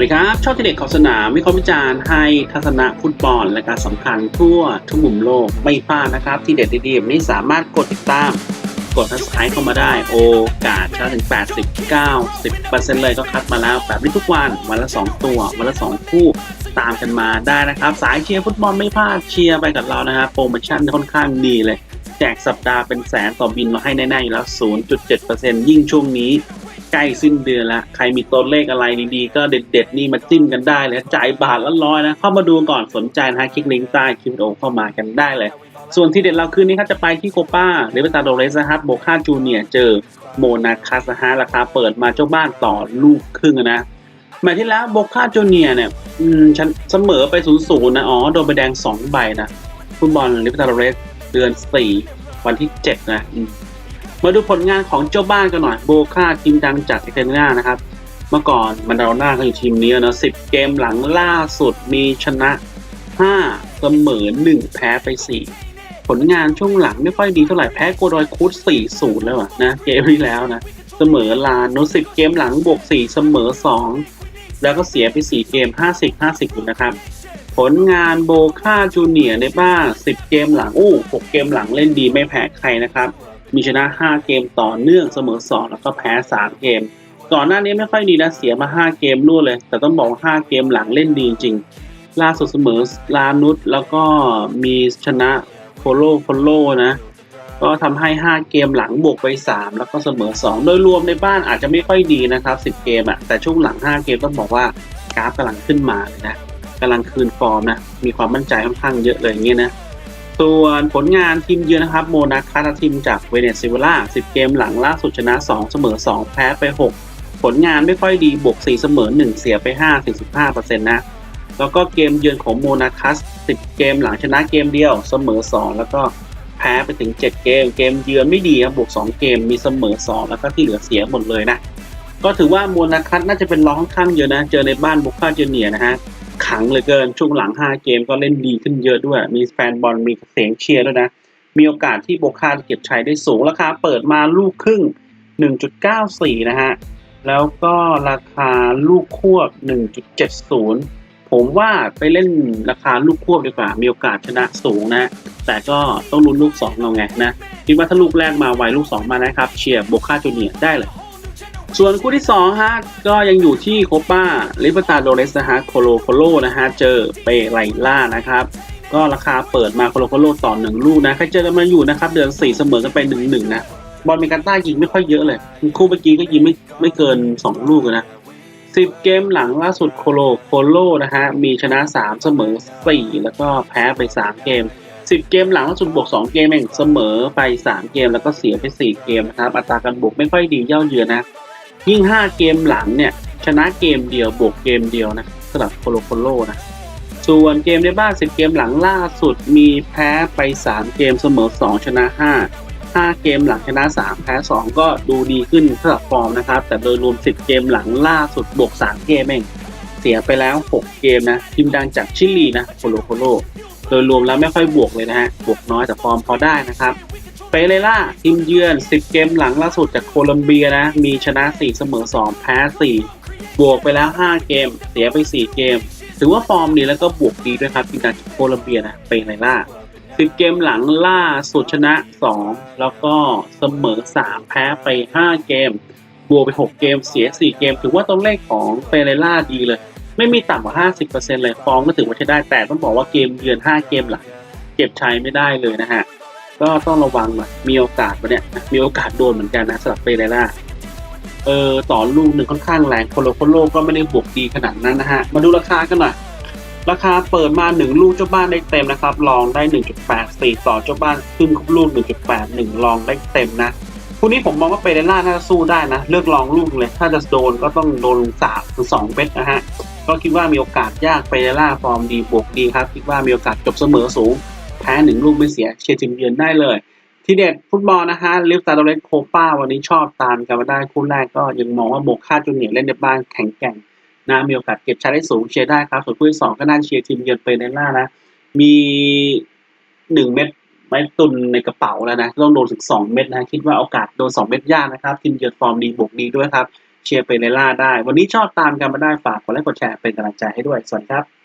วัสดีครับ ชอบที่เด็กขอบสนามวิเคราะห์วิจารณ์ให้ทัศนะฟุตบอลและการสำคัญทั่วทุกมุมโลกไม่พลาดนะครับ ที่เด็ดดีๆแบบนี้สามารถกดติดตาม กด subscribe เข้ามาได้ โอกาสชนะถึง 80 90 เลยก็คัดมาแล้วแบบนี้ทุกวันวันละ 2 ตัว วันละ 2 คู่ตามกันมาได้นะครับ สายเชียร์ฟุตบอลไม่พลาดเชียร์ไปกับเรานะครับโปรโมชั่นค่อนข้างดีเลย แจกสัปดาห์เป็นแสนต่อบินมาให้แน่ๆอยู่แล้ว 0.7%ยิ่งช่วงนี้ ใกล้สิ้นเดือนละใครมีตัวเลขอะไรดีๆ ก็เด็ด ๆ นี่มาจิ้มกันได้เลยจ่ายบาทละร้อยนะ เข้ามาดูก่อนสนใจนะฮะคลิกลิงก์ใต้คลิปวิดีโอเข้ามากันได้เลย ส่วนที่เด็ดเราคืนนี้ครับจะไปที่โคป้าเรเบตาโดเรสนะครับโบคาจูเนียเจอโมนาคัสฮะราคาเปิดมาเจ้าบ้านต่อลูกครึ่งนะแมตช์ที่แล้วโบคาจูเนียเนี่ยอืมฉันเสมอไปศูนย์ศูนย์นะอ๋อโดนใบแดงสองใบนะฟุตบอลเรเบตาโดเรสเดือนสี่วันที่เจ็ดนะ มาดูผลงานของเจ้าบ้านกันหน่อยโบคาทีมดังจากอิตาลีนะครับ เมื่อก่อนมันดาโลน่าก็อยู่ทีมนี้นะสิบเกมหลังล่าสุดมีชนะ5เสมอ1แพ้ไป4ผลงานช่วงหลังไม่ค่อยดีเท่าไหร่แพ้โกดอยคูด4 0แล้วนะเกมที่แล้วนะเสมอลานโนสิบเกมหลังบวก4เสมอ2แล้วก็เสียไป4เกม50 50อยู่นะครับผลงานโบคาจูเนียในบ้าน10เกมหลังอู้6เกมหลังเล่นดีไม่แพ้ใครนะครับ มีชนะ 5 เกมต่อเนื่องเสมอ 2 แล้วก็แพ้ 3 เกม ก่อนหน้านี้ไม่ค่อยดีนะเสียมา 5 เกมรวดเลย แต่ต้องบอกว่า5เกมหลังเล่นดีจริง ล่าสุดเสมอลานุสแล้วก็มีชนะโคโลโคโลนะก็ทำให้ 5 เกมหลังบวกไป 3 แล้วก็เสมอ 2 โดยรวมในบ้านอาจจะไม่ค่อยดีนะครับ 10 เกมอะแต่ช่วงหลัง 5 เกมต้องบอกว่ากราฟกำลังขึ้นมาเลยนะกำลังคืนฟอร์มนะ มีความมั่นใจค่อนข้างเยอะเลยอย่างเงี้ยนะ ส่วนผลงานทีมเยือนนะครับโมนาคาทีมจากเวเนซุเอลา 10 เกมหลังล่าสุดชนะ 2 เสมอ 2 แพ้ไป 6 ผลงานไม่ค่อยดีบวก 4 เสมอ 1 เสียไป 5 45%นะ แล้วก็เกมเยือนของโมนาคัส 10 เกมหลังชนะเกมเดียวเสมอ 2 แล้วก็แพ้ไปถึง 7 เกม เกมเยือนไม่ดีครับบวก 2 เกมมีเสมอ 2 แล้วก็ที่เหลือเสียหมดเลยนะ ก็ถือว่าโมนาคัสน่าจะเป็นรองค่อนข้างเยอะนะ เจอในบ้านบุคคาเจเนียนะฮะ ขังเหลือเกินช่วงหลัง 5 เกมก็เล่นดีขึ้นเยอะด้วย มีแฟนบอลมีเสียงเชียร์ด้วยนะ มีโอกาสที่โบคาจะเก็บชัยได้สูงราคาเปิดมาลูกครึ่ง 1.94 นะฮะ แล้วก็ราคาลูกควบ 1.70 ผมว่าไปเล่นราคาลูกควบดีกว่า มีโอกาสชนะสูงนะ แต่ก็ต้องลุ้นลูก2เอาไงนะ คิดว่าถ้าลูกแรกมาไวลูก 2 มานะครับ เชียร์โบคาจูเนียได้เลย ส่วนคู่ที่2ฮะก็ยังอยู่ที่โคปาลิเบตาโดเรสนะฮะโคโลโคโลนะฮะเจอเปไรล่านะครับก็ราคาเปิดมาโคโลโคโลต่อหนึ่งลูกนะใครเจอกันมาอยู่นะครับเดือน4เสมอกันไป1นหนึ่งนะบอลเมกาต้ายิงไม่ค่อยเยอะเลย คู่เมื่อกี้ก็ยิงไม่ไม่เกิน 2 ลูกเลยนะ10เกมหลังล่าสุดโคโลโคโลนะฮะมีชนะ 3 เสมอ 4 แล้วก็แพ้ไป 3 เกม 10 เกมหลังล่าสุดบวก 2 เกมเองเสมอไป 3 เกมแล้วก็เสียไป 4 เกมนะครับอัตราการบวกไม่ค่อยดีเย่าเยือนนะ ยิ่ง 5 เกมหลังเนี่ย ชนะเกมเดียวบวกเกมเดียวนะสำหรับโคโลโคโลนะ ส่วนเกมในบ้าน10เกมหลังล่าสุดมีแพ้ไป 3 เกมเสมอ 2 ชนะ 5 5 เกมหลังชนะ 3 แพ้ 2 ก็ดูดีขึ้นสำหรับฟอร์มนะครับ แต่โดยรวม 10 เกมหลังล่าสุดบวก 3 เกมเอง เสียไปแล้ว 6 เกมนะ ทีมดังจากชิลีนะโคโลโคโลโดยรวมแล้วไม่ค่อยบวกเลยนะฮะ บวกน้อยแต่ฟอร์มพอได้นะครับ เปเรล่าทีมเยือน 10 เกมหลังล่าสุดจากโคลัมเบียนะ มีชนะ 4 เสมอ 2 แพ้ 4 บวกไปแล้ว 5 เกม เสียไป 4 เกม ถือว่าฟอร์มดีแล้วก็บวกดีด้วยครับทีมจากโคลัมเบียนะเปเรล่า 10 เกมหลังล่าสุดชนะ 2 แล้วก็เสมอ 3 แพ้ไป 5 เกม บวกไป 6 เกม เสีย 4 เกม ถือว่าตัวเลขของเปเรล่าดีเลย ไม่มีต่ำกว่า 50%เลยฟอร์มก็ถือว่าใช้ได้แต่ต้องบอกว่าเกมเยือน 5 เกมหลังเก็บชัยไม่ได้เลยนะฮะ ก็ต้องระวังหน่อยมีโอกาสปะเนี่ยนะมีโอกาสโดนเหมือนกันนะสำหรับเปเรล่าเออต่อลูกหนึ่งค่อนข้างแรงคโลโคนโลกก็ไม่ได้บวกดีขนาดนั้นนะฮะ มาดูราคากันหน่อยราคาเปิดมา 1 ลูกเจ้าบ้านได้เต็มนะครับลองได้ 1.84 ต่อเจ้าบ้านขึ้นครบลูก 1.81 ลองได้เต็มนะคู่นี้ผมมองว่าเปเรล่าน่าจะสู้ได้นะ เลือกลองลูกเลย ถ้าจะโดนก็ต้องโดนสามถึงสองเม็ดนะฮะก็คิดว่ามีโอกาสยากเปเรล่าฟอร์มดีบวกดีครับ คิดว่ามีโอกาสจบเสมอสูง พ้หนึ่งลูกไม่เสียเชียร์ทีมเยือนได้เลย ที่เด็ดฟุตบอลนะฮะลิฟตาโดเรสโคป้าวันนี้ชอบตามกันมาได้คู่แรกก็ยังมองว่าโบค่าจูเนียร์เล่นในบ้านแข็งแกร่งนะมีโอกาสเก็บชัยได้สูงเชียร์ได้ครับส่วนคู่ที่สองก็น่าเชียร์ทีมเยือนเปเรล่านะมีหนึ่งเม็ดไม้ตุนในกระเป๋าแล้วนะต้องโดนถึงสองเม็ดนะคิดว่าโอกาสโดนสองเม็ดยากนะครับทีมเยือนฟอร์มดีบวกดีด้วยครับเชียร์เปเรล่าได้ วันนี้ชอบตามกันมาได้ฝากกดไลค์กดแชร์เป็นกำลังใจให้ด้วยสวัสดีครับ